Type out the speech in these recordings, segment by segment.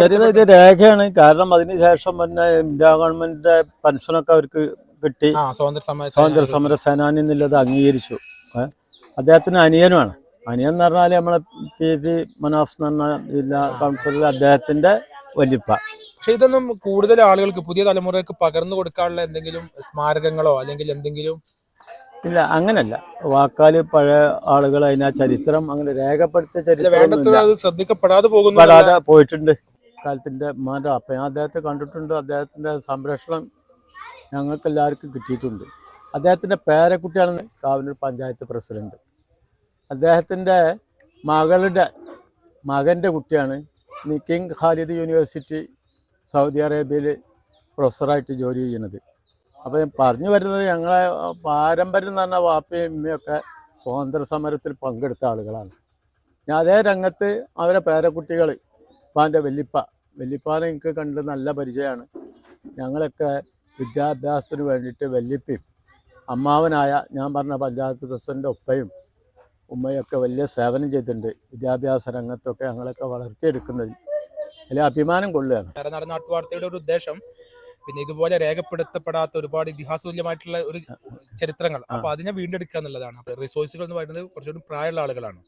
തരുന്നത് ഇത് രേഖയാണ്. കാരണം അതിനുശേഷം പിന്നെ ഇന്ത്യ ഗവൺമെന്റിന്റെ പെൻഷനൊക്കെ അവർക്ക് കിട്ടി. സ്വാതന്ത്ര്യ സമര സേനാനി എന്നുള്ളത് അംഗീകരിച്ചു? അദ്ദേഹത്തിന് അനിയനുമാണ്. അനിയൻ എന്ന് പറഞ്ഞാൽ നമ്മളെ പി. പി മനാഫ് എന്ന് പറഞ്ഞ ജില്ലാ കൗൺസിലർ അദ്ദേഹത്തിന്റെ വലിപ്പ പക്ഷെ ഇതൊന്നും കൂടുതൽ ആളുകൾക്ക് പുതിയ തലമുറയ്ക്ക് പകർന്നു കൊടുക്കാനുള്ള എന്തെങ്കിലും സ്മാരകങ്ങളോ അല്ലെങ്കിൽ എന്തെങ്കിലും ഇല്ല അങ്ങനല്ല. വാക്കാൽ പഴയ ആളുകൾ അതിനാ ചരിത്രം അങ്ങനെ രേഖപ്പെടുത്തിയ ചരിത്രം ശ്രദ്ധിക്കപ്പെടാതെ പോകുന്നു പോയിട്ടുണ്ട്. കാലത്തിന്റെ മാറ്റം. അപ്പം ഞാൻ അദ്ദേഹത്തെ കണ്ടിട്ടുണ്ട്. അദ്ദേഹത്തിന്റെ സംരക്ഷണം ഞങ്ങൾക്ക് എല്ലാവർക്കും കിട്ടിയിട്ടുണ്ട്. അദ്ദേഹത്തിന്റെ പേരക്കുട്ടിയാണ് കാവനൂർ പഞ്ചായത്ത് പ്രസിഡന്റ്. അദ്ദേഹത്തിന്റെ മകളുടെ മകന്റെ കുട്ടിയാണ് കിങ് ഖാലിദ് യൂണിവേഴ്സിറ്റി സൗദി അറേബ്യയിൽ പ്രൊഫസറായിട്ട് ജോലി ചെയ്യുന്നത്. അപ്പോൾ ഞാൻ പറഞ്ഞു വരുന്നത് ഞങ്ങളെ പാരമ്പര്യം എന്ന് പറഞ്ഞാൽ വാപ്പയും ഉമ്മയൊക്കെ സ്വാതന്ത്ര്യ സമരത്തിൽ പങ്കെടുത്ത ആളുകളാണ്. ഞാൻ അതേ രംഗത്ത് അവരെ പേരക്കുട്ടികൾ ഉപ്പാന്റെ വല്യപ്പ വല്യപ്പാനെ എനിക്ക് കണ്ട് നല്ല പരിചയമാണ്. ഞങ്ങളൊക്കെ വിദ്യാഭ്യാസത്തിന് വേണ്ടിയിട്ട് വല്യപ്പയും അമ്മാവനായ ഞാൻ പറഞ്ഞ പഞ്ചായത്ത് പ്രസിഡന്റ് ഉപ്പയും ഉമ്മയൊക്കെ വലിയ സേവനം ചെയ്തിട്ടുണ്ട്. വിദ്യാഭ്യാസ രംഗത്തൊക്കെ ഞങ്ങളൊക്കെ വളർത്തിയെടുക്കുന്നതിൽ വലിയ അഭിമാനം കൊള്ളുകയാണ്. ഒരു ഉദ്ദേശം പിന്നെ ഇതുപോലെ രേഖപ്പെടുത്തപ്പെടാത്ത ഒരുപാട് ഇതിഹാസതുല്യമായിട്ടുള്ള ഒരു ചരിത്രങ്ങൾ. അപ്പൊ അതിനെ വീണ്ടെടുക്കുക എന്നുള്ളതാണ്. റിസോഴ്സുകൾ എന്ന് പറയുന്നത് കുറച്ചുകൂടി പ്രായമുള്ള ആളുകളാണ്.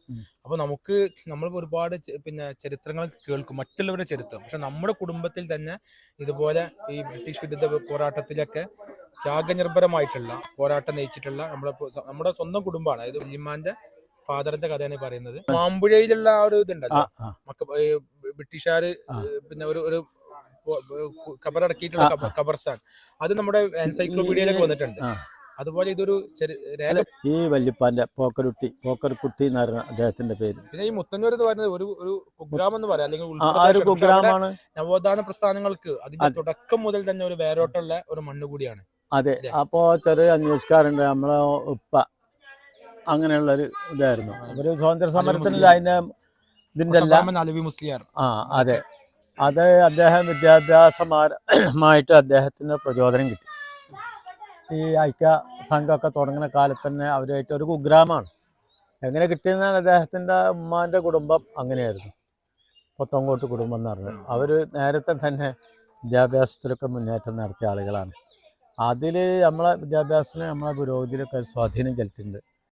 അപ്പൊ നമുക്ക് നമ്മൾ ഒരുപാട് പിന്നെ ചരിത്രങ്ങൾ കേൾക്കും. മറ്റുള്ളവരുടെ ചരിത്രം. പക്ഷെ നമ്മുടെ കുടുംബത്തിൽ തന്നെ ഇതുപോലെ ഈ ബ്രിട്ടീഷ് വിരുദ്ധ പോരാട്ടത്തിലൊക്കെ ത്യാഗനിർഭരമായിട്ടുള്ള പോരാട്ടം നയിച്ചിട്ടുള്ള നമ്മുടെ നമ്മുടെ സ്വന്തം കുടുംബമാണ്. അതായത് വല്യമ്മാന്റെ ഫാദറിന്റെ കഥയാണ് പറയുന്നത്. മാമ്പുഴയിലുള്ള ആ ഒരു ഇതുണ്ടല്ലോ. ബ്രിട്ടീഷുകാര് പിന്നെ ഒരു ഒരു കബറടക്കിയിട്ടുള്ള ഖബർസ്ഥാൻ. അത് നമ്മുടെ എൻസൈക്ലോപീഡിയയിലൊക്കെ വന്നിട്ടുണ്ട്. അതുപോലെ ഇതൊരു ഈ വല്യപ്പാന്റെ പോക്കരുട്ടി പോക്കർകുട്ടി എന്ന് പറഞ്ഞ അദ്ദേഹത്തിന്റെ പേര്. പിന്നെ ഈ മുത്തന്നൂർ എന്ന് പറയുന്നത് ഒരു ഒരു കുഗ്രാമം എന്ന് പറയാം. അല്ലെങ്കിൽ ഒരു. കുഗ്രാമാണ്. നവോത്ഥാന പ്രസ്ഥാനങ്ങൾക്ക് അതിന്റെ തുടക്കം മുതൽ തന്നെ ഒരു വേരോട്ടുള്ള ഒരു മണ്ണ് കൂടിയാണ്. അതെ? അപ്പോ ചെറിയ അന്വേഷിക്കാറുണ്ട്. നമ്മളെ ഉപ്പ അങ്ങനെയുള്ളൊരു ഇതായിരുന്നു. ഒരു സ്വാതന്ത്ര്യ സമരത്തിൽ മുസ്ലിം. അതിന്റെ ഇതിന്റെ എല്ലാം മുസ്ലിയാർ. ആ അതെ. അത് അദ്ദേഹം വിദ്യാഭ്യാസമായിട്ട് അദ്ദേഹത്തിന് പ്രചോദനം കിട്ടി. ഈ ഐക്യ സംഘമൊക്കെ തുടങ്ങുന്ന കാലത്ത് തന്നെ അവരായിട്ട് ഒരു കുഗ്രാമാണ് എങ്ങനെ കിട്ടിയെന്നാണ് അദ്ദേഹത്തിന്റെ ഉമ്മാന്റെ കുടുംബം അങ്ങനെയായിരുന്നു. പൊത്തങ്കോട്ട് കുടുംബം എന്ന് പറഞ്ഞത്. അവർ നേരത്തെ തന്നെ വിദ്യാഭ്യാസത്തിലൊക്കെ മുന്നേറ്റം നടത്തിയ ആളുകളാണ്. അതിൽ നമ്മളെ വിദ്യാഭ്യാസത്തിന് നമ്മളെ പുരോഗതിയിലൊക്കെ സ്വാധീനം ചെലുത്തിയിട്ടുണ്ട്.